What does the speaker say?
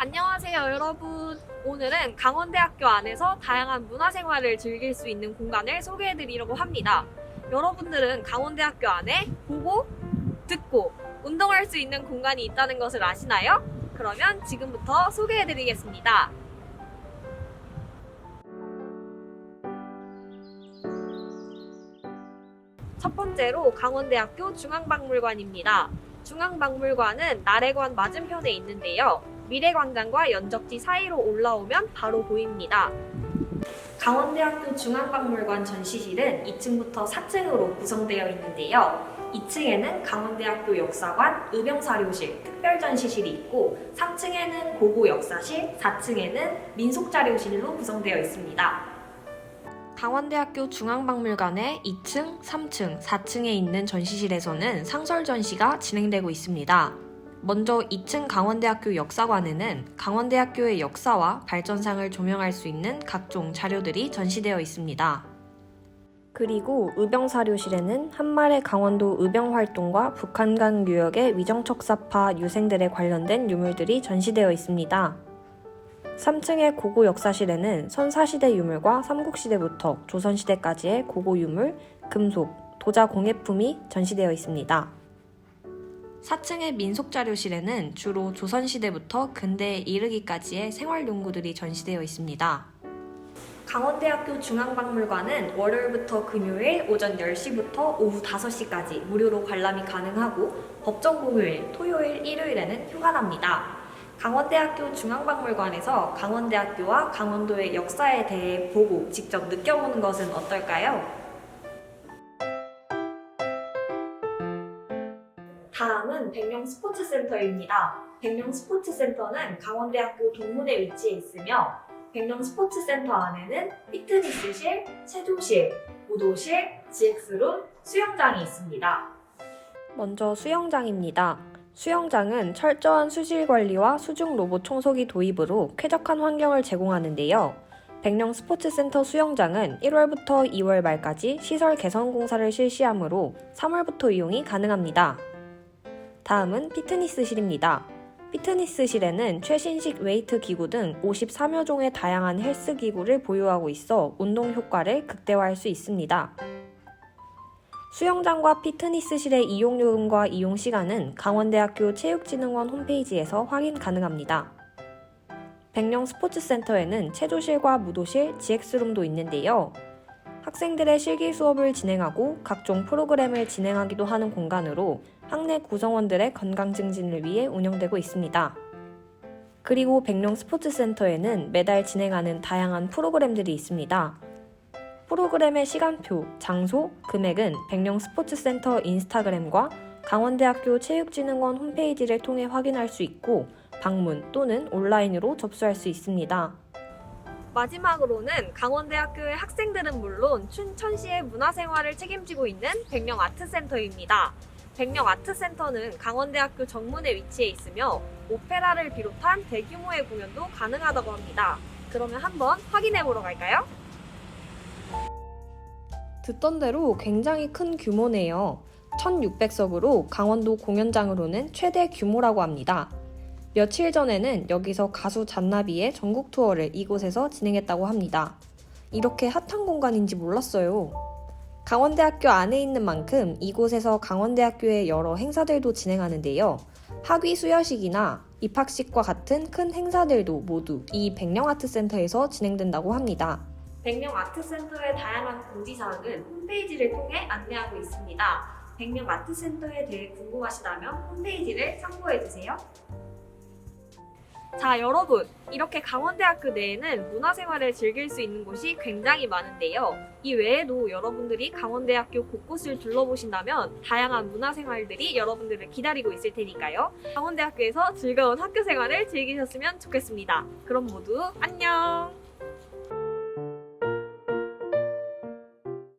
안녕하세요, 여러분. 오늘은 강원대학교 안에서 다양한 문화생활을 즐길 수 있는 공간을 소개해드리려고 합니다. 여러분들은 강원대학교 안에 보고, 듣고, 운동할 수 있는 공간이 있다는 것을 아시나요? 그러면 지금부터 소개해드리겠습니다. 첫 번째로 강원대학교 중앙박물관입니다. 중앙박물관은 나래관 맞은편에 있는데요. 미래광장과 연적지 사이로 올라오면 바로 보입니다. 강원대학교 중앙박물관 전시실은 2층부터 4층으로 구성되어 있는데요. 2층에는 강원대학교 역사관, 의병사료실, 특별전시실이 있고 3층에는 고고 역사실, 4층에는 민속자료실로 구성되어 있습니다. 강원대학교 중앙박물관의 2층, 3층, 4층에 있는 전시실에서는 상설 전시가 진행되고 있습니다. 먼저 2층 강원대학교 역사관에는 강원대학교의 역사와 발전상을 조명할 수 있는 각종 자료들이 전시되어 있습니다. 그리고 의병사료실에는 한말의 강원도 의병 활동과 북한강 유역의 위정척사파 유생들에 관련된 유물들이 전시되어 있습니다. 3층의 고고 역사실에는 선사시대 유물과 삼국시대부터 조선시대까지의 고고 유물, 금속, 도자 공예품이 전시되어 있습니다. 4층의 민속자료실에는 주로 조선시대부터 근대에 이르기까지의 생활용구들이 전시되어 있습니다. 강원대학교 중앙박물관은 월요일부터 금요일 오전 10시부터 오후 5시까지 무료로 관람이 가능하고 법정 공휴일, 토요일, 일요일에는 휴관합니다. 강원대학교 중앙박물관에서 강원대학교와 강원도의 역사에 대해 보고 직접 느껴보는 것은 어떨까요? 다음은 백령 스포츠센터입니다. 백령 스포츠센터는 강원대학교 동문에 위치해 있으며 백령 스포츠센터 안에는 피트니스실, 체조실, 무도실, GX룸, 수영장이 있습니다. 먼저 수영장입니다. 수영장은 철저한 수질 관리와 수중 로봇 청소기 도입으로 쾌적한 환경을 제공하는데요. 백령 스포츠센터 수영장은 1월부터 2월 말까지 시설 개선 공사를 실시하므로 3월부터 이용이 가능합니다. 다음은 피트니스실입니다. 피트니스실에는 최신식 웨이트 기구 등 53여 종의 다양한 헬스 기구를 보유하고 있어 운동 효과를 극대화할 수 있습니다. 수영장과 피트니스실의 이용 요금과 이용 시간은 강원대학교 체육진흥원 홈페이지에서 확인 가능합니다. 백령 스포츠센터에는 체조실과 무도실, GX룸도 있는데요. 학생들의 실기 수업을 진행하고 각종 프로그램을 진행하기도 하는 공간으로 학내 구성원들의 건강 증진을 위해 운영되고 있습니다. 그리고 백령 스포츠센터에는 매달 진행하는 다양한 프로그램들이 있습니다. 프로그램의 시간표, 장소, 금액은 백령 스포츠센터 인스타그램과 강원대학교 체육진흥원 홈페이지를 통해 확인할 수 있고 방문 또는 온라인으로 접수할 수 있습니다. 마지막으로는 강원대학교의 학생들은 물론 춘천시의 문화생활을 책임지고 있는 백령 아트센터입니다. 백령 아트센터는 강원대학교 정문에 위치해 있으며 오페라를 비롯한 대규모의 공연도 가능하다고 합니다. 그러면 한번 확인해 보러 갈까요? 듣던 대로 굉장히 큰 규모네요. 1600석으로 강원도 공연장으로는 최대 규모라고 합니다. 며칠 전에는 여기서 가수 잔나비의 전국 투어를 이곳에서 진행했다고 합니다. 이렇게 핫한 공간인지 몰랐어요. 강원대학교 안에 있는 만큼 이곳에서 강원대학교의 여러 행사들도 진행하는데요. 학위 수여식이나 입학식과 같은 큰 행사들도 모두 이 백령아트센터에서 진행된다고 합니다. 백령 아트센터의 다양한 공지사항은 홈페이지를 통해 안내하고 있습니다. 백령 아트센터에 대해 궁금하시다면 홈페이지를 참고해주세요. 자, 여러분. 이렇게 강원대학교 내에는 문화생활을 즐길 수 있는 곳이 굉장히 많은데요. 이 외에도 여러분들이 강원대학교 곳곳을 둘러보신다면 다양한 문화생활들이 여러분들을 기다리고 있을 테니까요. 강원대학교에서 즐거운 학교 생활을 즐기셨으면 좋겠습니다. 그럼 모두 안녕!